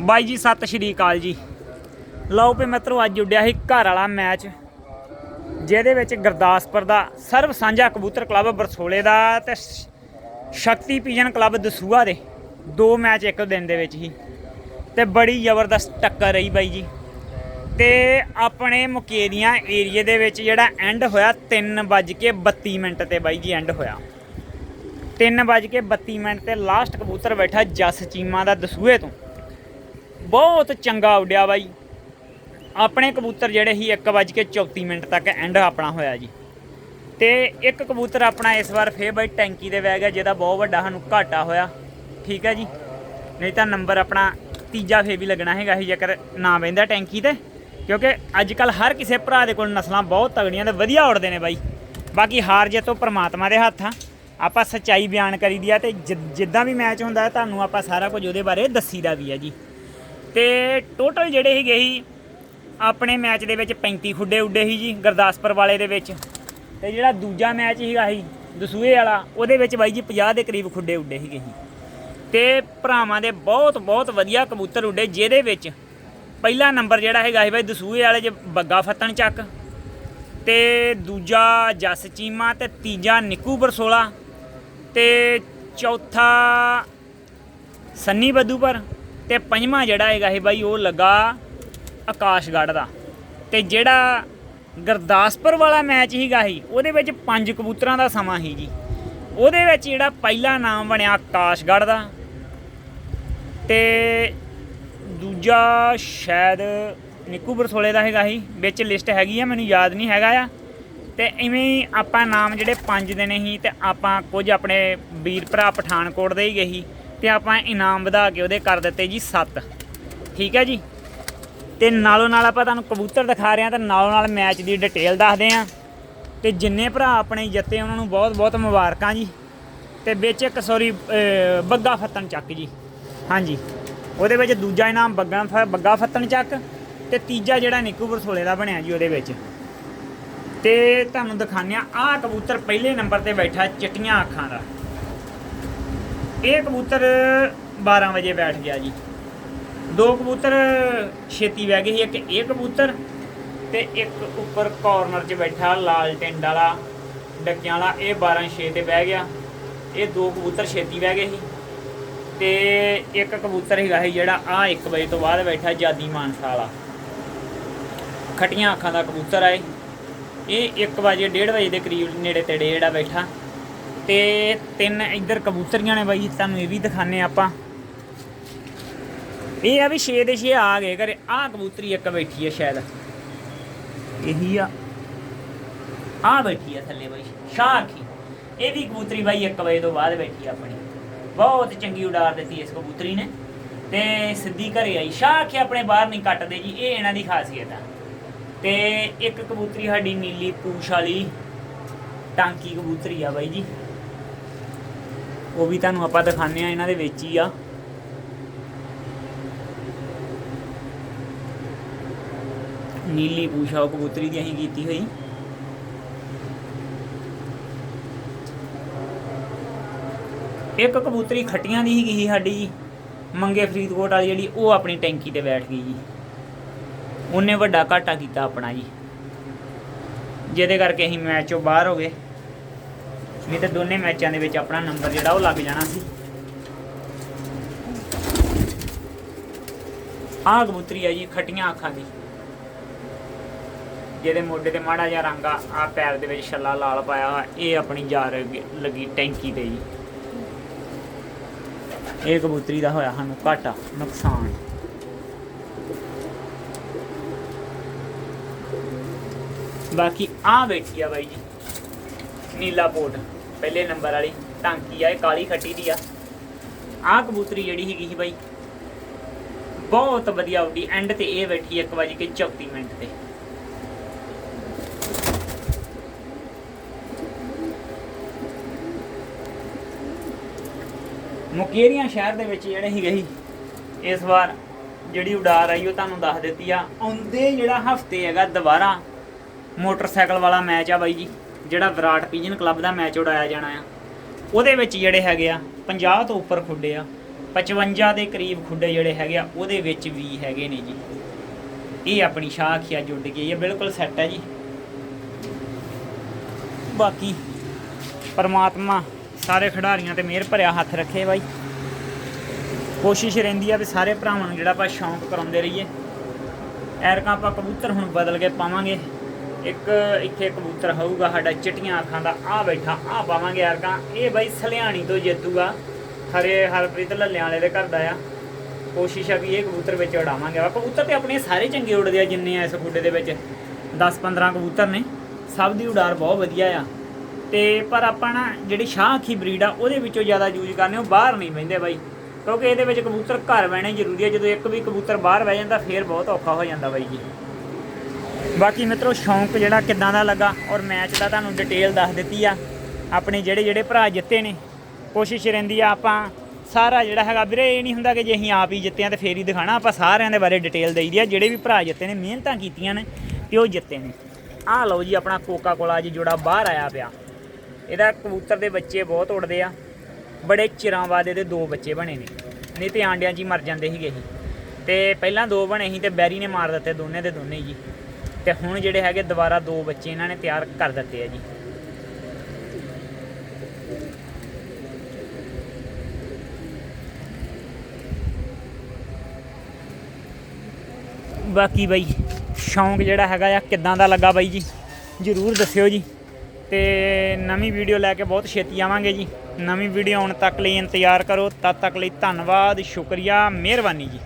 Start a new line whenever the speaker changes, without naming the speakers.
ਬਾਈ ਜੀ, ਸਤਿ ਸ਼੍ਰੀ ਅਕਾਲ ਜੀ। ਲਓ ਵੀ ਮਿੱਤਰੋ, ਅੱਜ ਉੱਡਿਆ ਸੀ ਘਰ ਵਾਲਾ ਮੈਚ, ਜਿਹਦੇ ਵਿੱਚ ਗੁਰਦਾਸਪੁਰ ਦਾ ਸਰਬ ਸਾਂਝਾ ਕਬੂਤਰ ਕਲੱਬ ਬਰਸੋਲੇ ਦਾ ਤੇ ਸ਼ਕਤੀ ਪੀਜਨ ਕਲੱਬ ਦਸੂਆ ਦੇ ਦੋ ਮੈਚ ਇੱਕ ਦਿਨ ਦੇ ਵਿੱਚ ਹੀ। ਤੇ ਬੜੀ ਜ਼ਬਰਦਸਤ ਟੱਕਰ ਰਹੀ ਬਾਈ ਜੀ। ਤੇ ਆਪਣੇ ਮੁਕੇਰੀਆਂ ਏਰੀਏ ਦੇ ਵਿੱਚ ਜਿਹੜਾ ਐਂਡ ਹੋਇਆ 3:32 ਮਿੰਟ ਤੇ ਬਾਈ ਜੀ ਐਂਡ ਹੋਇਆ। 3:32 ਮਿੰਟ ਤੇ ਲਾਸਟ ਕਬੂਤਰ ਬੈਠਾ ਜਸ ਚੀਮਾ ਦਾ ਦਸੂਏ ਤੋਂ। ਬਹੁਤ ਚੰਗਾ ਉੱਡਿਆ ਬਾਈ। ਆਪਣੇ ਕਬੂਤਰ ਜਿਹੜੇ ਸੀ 1:34 ਮਿੰਟ ਤੱਕ ਐਂਡ ਆਪਣਾ ਹੋਇਆ ਜੀ। ਤੇ ਇੱਕ ਕਬੂਤਰ ਆਪਣਾ ਇਸ ਵਾਰ ਫੇਰ ਬਾਈ ਟੈਂਕੀ ਦੇ ਵਹਿ ਗਿਆ, ਜਿਹਦਾ ਬਹੁਤ ਵੱਡਾ ਸਾਨੂੰ ਘਾਟਾ ਹੋਇਆ। ਠੀਕ ਹੈ ਜੀ। ਨਹੀਂ ਤਾਂ ਨੰਬਰ ਆਪਣਾ ਤੀਜਾ ਫੇਰ ਵੀ ਲੱਗਣਾ ਹੈਗਾ ਸੀ, ਜੇਕਰ ਨਾ ਬਹਿੰਦਾ ਟੈਂਕੀ ਤੇ। ਕਿਉਂਕਿ ਅੱਜ ਕੱਲ ਹਰ ਕਿਸੇ ਭਰਾ ਦੇ ਕੋਲ ਨਸਲਾਂ ਬਹੁਤ ਤਗੜੀਆਂ ਤੇ ਵਧੀਆ ਉੜਦੇ ਨੇ ਬਾਈ। ਬਾਕੀ ਹਾਰ ਜੇ ਤੋਂ ਪ੍ਰਮਾਤਮਾ ਦੇ ਹੱਥ ਆ। ਆਪਾਂ ਸੱਚਾਈ ਬਿਆਨ ਕਰੀ ਦੀ ਆ ਤੇ ਜਿ- ਜਿੱਦਾਂ ਵੀ ਮੈਚ ਹੁੰਦਾ, ਤੁਹਾਨੂੰ ਆਪਾਂ ਸਾਰਾ ਕੁਝ ਉਹਦੇ ਬਾਰੇ ਦੱਸੀਦਾ ਵੀ ਆ ਜੀ। ਤੇ ਟੋਟਲ ਜਿਹੜੇ ਸੀਗੇ ਸੀ, ਆਪਣੇ ਮੈਚ ਦੇ ਵਿੱਚ 35 ਖੁੱਡੇ ਉੱਡੇ ਸੀ ਜੀ, ਗੁਰਦਾਸਪੁਰ ਵਾਲੇ ਦੇ ਵਿੱਚ। ਤੇ ਜਿਹੜਾ ਦੂਜਾ ਮੈਚ ਸੀਗਾ ਸੀ ਦਸੂਏ ਵਾਲਾ, ਉਹਦੇ ਵਿੱਚ ਬਾਈ ਜੀ 50 ਦੇ ਕਰੀਬ ਖੁੱਡੇ ਉੱਡੇ ਸੀਗੇ ਸੀ ਤੇ ਭਰਾਵਾਂ ਦੇ ਬਹੁਤ ਬਹੁਤ ਵਧੀਆ ਕਬੂਤਰ ਉੱਡੇ, ਜਿਹਦੇ ਵਿੱਚ ਪਹਿਲਾ ਨੰਬਰ ਜਿਹੜਾ ਹੈਗਾ ਸੀ ਬਾਈ ਦਸੂਏ ਵਾਲੇ 'ਚ, ਬੱਗਾ ਫੱਤਣ ਚੱਕ। ਤੇ ਦੂਜਾ ਜਸ ਚੀਮਾ ਤੇ ਤੀਜਾ ਨਿੱਕੂ ਬਰਸੋਲਾ। ਤੇ ਚੌਥਾ ਸੰਨੀ ਬਦੂਪਰ। ਤੇ ਪੰਜਵਾਂ ਜਿਹੜਾ ਹੈਗਾ ਇਹ ਬਾਈ, ਉਹ ਲੱਗਾ ਆਕਾਸ਼ਗੜ੍ਹ ਦਾ। ਤੇ ਜਿਹੜਾ ਗੁਰਦਾਸਪੁਰ ਵਾਲਾ ਮੈਚ ਹੀਗਾ ਸੀ, ਉਹਦੇ ਵਿੱਚ ਪੰਜ ਕਬੂਤਰਾਂ ਦਾ ਸਮਾਂ ਸੀ ਜੀ। ਉਹਦੇ ਵਿੱਚ ਜਿਹੜਾ ਪਹਿਲਾ ਨਾਮ ਬਣਿਆ ਆਕਾਸ਼ਗੜ੍ਹ ਦਾ। ਤੇ ਦੂਜਾ ਸ਼ਾਇਦ ਨਿੱਕੂ ਬਰਸੋਲੇ ਦਾ ਹੈਗਾ ਸੀ, ਵਿੱਚ ਲਿਸਟ ਹੈਗੀ ਆ, ਮੈਨੂੰ ਯਾਦ ਨਹੀਂ ਹੈਗਾ ਆ। ਤੇ ਇਵੇਂ ਹੀ ਆਪਾਂ ਨਾਮ ਜਿਹੜੇ ਪੰਜ ਦੇਣੇ ਸੀ, ਤੇ ਆਪਾਂ ਕੁਝ ਆਪਣੇ ਵੀਰ ਭਰਾ ਪਠਾਨਕੋਟ ਦੇ ਹੀ ਗਏ ਸੀ। ਤੇ ਆਪਾਂ ਇਨਾਮ ਵਧਾ ਕੇ ਉਹਦੇ ਕਰ ਦਿੱਤੇ ਜੀ 7 ਠੀਕ ਹੈ ਜੀ? ਤੇ ਨਾਲੋਂ ਨਾਲ ਆਪਾਂ ਤੁਹਾਨੂੰ ਕਬੂਤਰ ਦਿਖਾ ਰਹੇ ਹਾਂ ਤੇ ਨਾਲੋਂ ਨਾਲ ਮੈਚ ਦੀ ਡਿਟੇਲ ਦੱਸਦੇ ਹਾਂ। ਤੇ ਜਿੰਨੇ ਭਰਾ ਆਪਣੇ ਜਿੱਤੇ ਉਹਨਾਂ ਨੂੰ ਬਹੁਤ ਬਹੁਤ ਮੁਬਾਰਕਾਂ ਜੀ। ਤੇ ਵਿੱਚ ਇੱਕ ਸੌਰੀ ਬੱਗਾ ਫੱਤਣ ਚੱਕ ਜੀ। ਹਾਂਜੀ। ਉਹਦੇ ਵਿੱਚ ਦੂਜਾ ਇਨਾਮ ਬੱਗਾ ਫ- ਬੱਗਾ ਫੱਤਣ ਚੱਕ ਤੇ ਤੀਜਾ ਜਿਹੜਾ ਨਿੱਕੂ ਬਰਸੋਲੇ ਦਾ ਬਣਿਆ ਜੀ ਉਹਦੇ ਵਿੱਚ। ਤੇ ਤੁਹਾਨੂੰ ਦਿਖਾਉਂਦੇ ਆ ਆਹ ਕਬੂਤਰ ਪਹਿਲੇ ਨੰਬਰ ਤੇ ਬੈਠਾ ਚਿੱਟੀਆਂ ਅੱਖਾਂ ਦਾ। ਇਹ ਕਬੂਤਰ 12 ਵਜੇ ਬੈਠ ਗਿਆ ਜੀ। ਦੋ ਕਬੂਤਰ ਛੇਤੀ ਬਹਿ ਗਏ ਸੀ, ਇੱਕ ਇਹ ਕਬੂਤਰ ਤੇ ਇੱਕ ਉੱਪਰ ਕਾਰਨਰ 'ਚ ਬੈਠਾ ਲਾਲ ਟਿੰਡ ਵਾਲਾ, ਡੱਕਿਆਂ ਵਾਲਾ, ਇਹ 12 6 ਤੇ ਬਹਿ ਗਿਆ। ਇਹ ਦੋ ਕਬੂਤਰ ਛੇਤੀ ਬਹਿ ਗਏ ਸੀ ਤੇ ਇੱਕ ਕਬੂਤਰ ਹੈਗਾ ਸੀ ਜਿਹੜਾ ਆ 1 ਵਜੇ ਤੋਂ ਬਾਅਦ ਬੈਠਾ ਜਾਦੀ ਮਾਨਸਾ ਵਾਲਾ। ਖਟੀਆਂ ਅੱਖਾਂ ਦਾ ਕਬੂਤਰ ਆਏ ਇਹ। 1 ਵਜੇ 1:30 ਵਜੇ ਦੇ ਕਰੀਬ ਨੇੜੇ ਤੇੜੇ ਜਿਹੜਾ ਬੈਠਾ। ਤੇ ਤਿੰਨ ਇੱਧਰ ਕਬੂਤਰੀਆਂ ਨੇ ਬਾਈ, ਤੁਹਾਨੂੰ ਇਹ ਵੀ ਦਿਖਾਣੇ ਆਪਾਂ। ਇਹ ਆ ਵੀ 6 ਦੇ 6 ਆ ਗਏ ਘਰੇ। ਆਹ ਕਬੂਤਰੀ ਇੱਕ ਬੈਠੀ ਆ ਸ਼ਾਇਦ। ਇਹੀ ਆ। ਆ ਬੈਠੀ ਆ ਥੱਲੇ ਬਾਈ ਸ਼ਾਖੀ ਇਹ ਵੀ ਕਬੂਤਰੀ ਬਾਈ 1 ਵਜੇ ਤੋਂ ਬਾਅਦ ਬੈਠੀ ਆ ਆਪਣੀ। ਬਹੁਤ ਚੰਗੀ ਉਡਾਰ ਦਿੱਤੀ ਇਸ ਕਬੂਤਰੀ ਨੇ। ਤੇ ਸਿੱਧੀ ਘਰੇ ਆਈ। ਸ਼ਾਖੀ ਆਪਣੇ ਬਾਹਰ ਨਹੀਂ ਕੱਟਦੇ ਜੀ, ਇਹ ਇਹਨਾਂ ਦੀ ਖਾਸੀਅਤ ਆ। ਤੇ ਇੱਕ ਕਬੂਤਰੀ ਸਾਡੀ ਨੀਲੀ ਪੂਛ ਵਾਲੀ, ਟਾਂਕੀ ਕਬੂਤਰੀ ਆ ਬਾਈ ਜੀ। ਉਹ ਵੀ ਤੁਹਾਨੂੰ ਆਪਾਂ ਦਿਖਾਣੇ ਆ ਇਹਨਾਂ ਦੇ ਵਿੱਚ ਹੀ ਆ। ਨੀਲੀ ਪੂਛਾ ਉਹ ਕਬੂਤਰੀ ਦੀ ਅਸੀਂ ਕੀਤੀ ਹੋਈ। ਇੱਕ ਕਬੂਤਰੀ ਖੱਟੀਆਂ ਦੀ ਸੀਗੀ ਸੀ ਸਾਡੀ ਜੀ। ਮੰਗੇ ਫਰੀਦਕੋਟ ਵਾਲੀ ਜਿਹੜੀ, ਉਹ ਆਪਣੀ ਟੈਂਕੀ ਤੇ ਬੈਠ ਗਈ ਜੀ। ਉਹਨੇ ਵੱਡਾ ਘਾਟਾ ਕੀਤਾ ਆਪਣਾ ਜੀ। ਜਿਹਦੇ ਕਰਕੇ ਅਸੀਂ ਮੈਚ ਚੋਂ ਬਾਹਰ ਹੋ ਗਏ। ਨਹੀਂ ਤੇ ਦੋਨੇ ਮੈਚਾਂ ਦੇ ਵਿੱਚ ਆਪਣਾ ਨੰਬਰ ਜਿਹੜਾ ਉਹ ਲੱਗ ਜਾਣਾ ਸੀ। ਆਹ ਕਬੂਤਰੀ ਆ ਜੀ, ਖੱਟੀਆਂ ਅੱਖਾਂ ਦੀ। ਜਿਹਦੇ ਮੋਢੇ ਤੇ ਮਾੜਾ ਜਿਹਾ ਰੰਗ ਆ, ਆਹ ਪੈਰ ਦੇ ਵਿੱਚ ਛੱਲਾ ਲਾਲ ਪਾਇਆ ਹੋਇਆ, ਇਹ ਆਪਣੀ ਯਾਰ ਲੱਗੀ ਟੈਂਕੀ ਤੇ ਜੀ। ਇਹ ਕਬੂਤਰੀ ਦਾ ਹੋਇਆ ਸਾਨੂੰ ਘਾਟਾ, ਨੁਕਸਾਨ। ਬਾਕੀ ਆ ਬੈਠੀ ਆ ਬਾਈ ਜੀ, ਨੀਲਾ ਪੋਟ ਪਹਿਲੇ ਨੰਬਰ ਵਾਲੀ। ਟਾਂਕੀ ਆ, ਇਹ ਕਾਲੀ ਖੱਟੀ ਦੀ ਆ। ਆ ਕਬੂਤਰੀ ਜਿਹੜੀ ਹੈਗੀ ਸੀ ਬਾਈ, ਬਹੁਤ ਵਧੀਆ ਉੱਡੀ। ਐਂਡ ਤੇ ਇਹ ਬੈਠੀ 1 ਵਜੇ ਕੇ 34 ਮਿੰਟ ਤੇ। ਮੁਕੇਰੀਆਂ ਸ਼ਹਿਰ ਦੇ ਵਿੱਚ ਜਿਹੜੇ ਸੀਗੇ ਸੀ, ਇਸ ਵਾਰ ਜਿਹੜੀ ਉਡਾਰ ਆਈ ਉਹ ਤੁਹਾਨੂੰ ਦੱਸ ਦਿੱਤੀ ਆ। ਆਉਂਦੇ ਜਿਹੜਾ ਹਫ਼ਤੇ ਹੈਗਾ ਦੁਬਾਰਾ ਮੋਟਰਸਾਈਕਲ ਵਾਲਾ ਮੈਚ ਆ ਬਾਈ ਜੀ। ਜਿਹੜਾ ਵਿਰਾਟ ਪੀਜਨ ਕਲੱਬ ਦਾ ਮੈਚ ਉਡਾਇਆ ਜਾਣਾ ਆ, ਉਹਦੇ ਵਿੱਚ ਜਿਹੜੇ ਹੈਗੇ ਆ 50 ਤੋਂ ਉੱਪਰ ਖੁੱਡੇ ਆ 55 ਦੇ ਕਰੀਬ ਖੁੱਡੇ ਜਿਹੜੇ ਹੈਗੇ ਆ, ਉਹਦੇ ਵਿੱਚ ਵੀ ਹੈਗੇ ਨੇ ਜੀ। ਇਹ ਆਪਣੀ ਸ਼ਾਖ ਆ, ਜੁੜ ਗਈ ਇਹ ਬਿਲਕੁਲ ਸੈੱਟ ਹੈ ਜੀ। ਬਾਕੀ ਪਰਮਾਤਮਾ ਸਾਰੇ ਖਿਡਾਰੀਆਂ ਤੇ ਮਿਹਰ ਭਰਿਆ ਹੱਥ ਰੱਖੇ ਬਾਈ। ਕੋਸ਼ਿਸ਼ ਰਹਿੰਦੀ ਆ ਵੀ ਸਾਰੇ ਭਰਾਵਾਂ ਨੂੰ ਜਿਹੜਾ ਆਪਾਂ ਸ਼ੌਂਕ ਕਰਾਉਂਦੇ ਰਹੀਏ। ਐਰਕਾਂ ਆਪਾਂ ਕਬੂਤਰ ਹੁਣ ਬਦਲ ਕੇ ਪਾਵਾਂਗੇ। ਇੱਕ ਇੱਥੇ ਕਬੂਤਰ ਹੋਊਗਾ ਸਾਡਾ ਚਿੱਟੀਆਂ ਅੱਖਾਂ ਦਾ ਆ ਬੈਠਾ ਆ ਪਾਵਾਂਗੇ ਐਰਕਾਂ। ਇਹ ਬਾਈ ਸਲਿਆਣੀ ਤੋਂ ਜੇਤੂਗਾ। ਹਰੇ ਹਰਪ੍ਰੀਤ ਲੱਲਿਆਂ ਵਾਲੇ ਦੇ ਘਰ ਦਾ ਆ। ਕੋਸ਼ਿਸ਼ ਆ ਵੀ ਇਹ ਕਬੂਤਰ ਵਿੱਚ ਉਡਾਵਾਂਗੇ। ਆ ਕਬੂਤਰ ਤੇ ਆਪਣੇ ਸਾਰੇ ਚੰਗੇ ਉੜਦੇ ਆ ਜਿੰਨੇ ਆ ਇਸ ਖੁੱਡੇ ਦੇ ਵਿੱਚ। 10-15 ਕਬੂਤਰ ਨੇ। ਸਭ ਦੀ ਉਡਾਰ ਬਹੁਤ ਵਧੀਆ ਆ। ਤੇ ਪਰ ਆਪਾਂ ਨਾ ਜਿਹੜੀ ਸ਼ਾਹ ਅੱਖੀ ਬਰੀਡ ਆ, ਉਹਦੇ ਵਿੱਚੋਂ ਜ਼ਿਆਦਾ ਯੂਜ਼ ਕਰਨੇ ਉਹ ਬਾਹਰ ਨਹੀਂ ਬਹਿੰਦੇ ਬਾਈ। ਕਿਉਂਕਿ ਇਹਦੇ ਵਿੱਚ ਕਬੂਤਰ ਘਰ ਬਹਿਣੇ ਜ਼ਰੂਰੀ ਆ। ਜਦੋਂ ਇੱਕ ਵੀ ਕਬੂਤਰ ਬਾਹਰ ਬਹਿ ਜਾਂਦਾ, ਫੇਰ ਬਹੁਤ ਔਖਾ ਹੋ ਜਾਂਦਾ ਬਾਈ ਜੀ। ਬਾਕੀ ਮਿੱਤਰੋ, ਸ਼ੌਂਕ ਜਿਹੜਾ ਕਿੱਦਾਂ ਦਾ ਲੱਗਾ ਔਰ ਮੈਚ ਦਾ ਤੁਹਾਨੂੰ ਡਿਟੇਲ ਦੱਸ ਦਿੱਤੀ ਆ। ਆਪਣੇ ਜਿਹੜੇ ਜਿਹੜੇ ਭਰਾ ਜਿੱਤੇ ਨੇ, ਕੋਸ਼ਿਸ਼ ਰਹਿੰਦੀ ਆ ਆਪਾਂ ਸਾਰਾ ਜਿਹੜਾ ਹੈਗਾ ਵੀਰੇ, ਇਹ ਨਹੀਂ ਹੁੰਦਾ ਕਿ ਜੇ ਅਸੀਂ ਆਪ ਹੀ ਜਿੱਤੇ ਆ ਤੇ ਫੇਰ ਹੀ ਦਿਖਾਣਾ ਆਪਾਂ ਸਾਰਿਆਂ ਦੇ ਬਾਰੇ ਡਿਟੇਲ ਦਈਦੀ ਆ। ਜਿਹੜੇ ਵੀ ਭਰਾ ਜਿੱਤੇ ਨੇ, ਮਿਹਨਤਾਂ ਕੀਤੀਆਂ ਨੇ ਤੇ ਉਹ ਜਿੱਤੇ ਨੇ। ਆਹ ਲਓ ਜੀ ਆਪਣਾ ਕੋਕਾ ਕੋਲਾ ਜੀ ਜੋੜਾ ਬਾਹਰ ਆਇਆ ਪਿਆ। ਇਹਦਾ ਕਬੂਤਰ ਦੇ ਬੱਚੇ ਬਹੁਤ ਉੱਡਦੇ ਆ। ਬੜੇ ਚਿਰਾਂ ਬਾਅਦ ਇਹਦੇ ਦੋ ਬੱਚੇ ਬਣੇ ਨੇ। ਨਹੀਂ ਤੇ ਆਂਡਿਆਂ 'ਚ ਹੀ ਮਰ ਜਾਂਦੇ ਸੀਗੇ ਇਹ। ਤੇ ਪਹਿਲਾਂ ਦੋ ਬਣੇ ਸੀ ਤੇ ਬੈਰੀ ਨੇ ਮਾਰ ਦਿੱਤੇ ਦੋਨੇ ਦੇ ਦੋਨੇ ਜੀ। ਤੇ ਹੁਣ ਜਿਹੜੇ ਹੈਗੇ ਦੁਬਾਰਾ ਦੋ ਬੱਚੇ ਇਹਨਾਂ ਨੇ ਤਿਆਰ ਕਰ ਦਿੱਤੇ ਆ ਜੀ। ਬਾਕੀ ਬਾਈ, ਸ਼ੌਂਕ ਜਿਹੜਾ ਹੈਗਾ ਆ, ਕਿੱਦਾਂ ਦਾ ਲੱਗਾ ਬਾਈ ਜੀ? ਜਰੂਰ ਦੱਸਿਓ ਜੀ। ਤੇ ਨਵੀਂ ਵੀਡੀਓ ਲੈ ਕੇ ਬਹੁਤ ਛੇਤੀ ਆਵਾਂਗੇ ਜੀ। ਨਵੀਂ ਵੀਡੀਓ ਆਉਣ ਤੱਕ ਲਈ ਇੰਤਜ਼ਾਰ ਕਰੋ। ਤਦ ਤੱਕ ਲਈ ਧੰਨਵਾਦ, ਸ਼ੁਕਰੀਆ, ਮਿਹਰਬਾਨੀ ਜੀ।